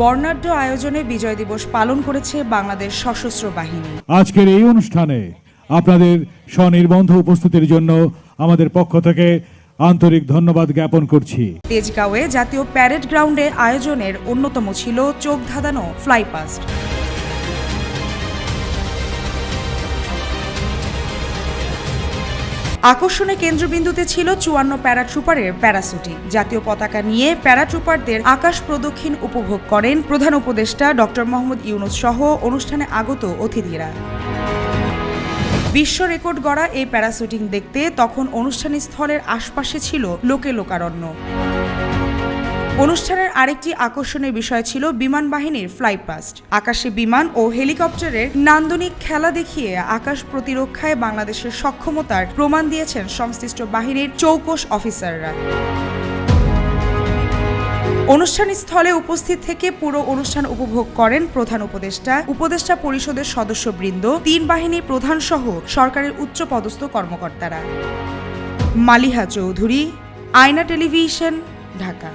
বর্ণাঢ্য আয়োজনে বিজয় দিবস পালন করেছে বাংলাদেশ সশস্ত্র বাহিনী। আজকের এই অনুষ্ঠানে আপনাদের স্বনির্বন্ধ উপস্থিতির জন্য আমাদের পক্ষ থেকে আন্তরিক ধন্যবাদ জ্ঞাপন করছি। তেজগাঁওয়ে জাতীয় প্যারেড গ্রাউন্ডে আয়োজনের অন্যতম ছিল চোখ ধাঁধানো ফ্লাইপাস্ট আকর্ষণের কেন্দ্রবিন্দুতে ছিল চুয়ান্ন প্যারাট্রুপারের প্যারাসুটিং। জাতীয় পতাকা নিয়ে প্যারাট্রুপারদের আকাশ প্রদক্ষিণ উপভোগ করেন প্রধান উপদেষ্টা ডক্টর মোহাম্মদ ইউনুস সহ অনুষ্ঠানে আগত অতিথিরা। বিশ্ব রেকর্ড গড়া এই প্যারাসুটিং দেখতে তখন অনুষ্ঠান স্থলের আশপাশে ছিল লোকে লোকারণ্য। অনুষ্ঠানের আরেকটি আকর্ষণের বিষয় ছিল বিমান বাহিনীর ফ্লাইপাস্ট আকাশে বিমান ও হেলিকপ্টারের নান্দনিক খেলা দেখিয়ে আকাশ প্রতিরক্ষায় বাংলাদেশের সক্ষমতার প্রমাণ দিয়েছেন সংশ্লিষ্ট বাহিনীর চৌকস অফিসাররা। অনুষ্ঠান স্থলে উপস্থিত থেকে পুরো অনুষ্ঠান উপভোগ করেন প্রধান উপদেষ্টা উপদেষ্টা পরিষদের সদস্যবৃন্দ, তিন বাহিনীর প্রধান সহ সরকারের উচ্চপদস্থ কর্মকর্তারা। মালিহা চৌধুরী, আয়না টেলিভিশন, ঢাকা।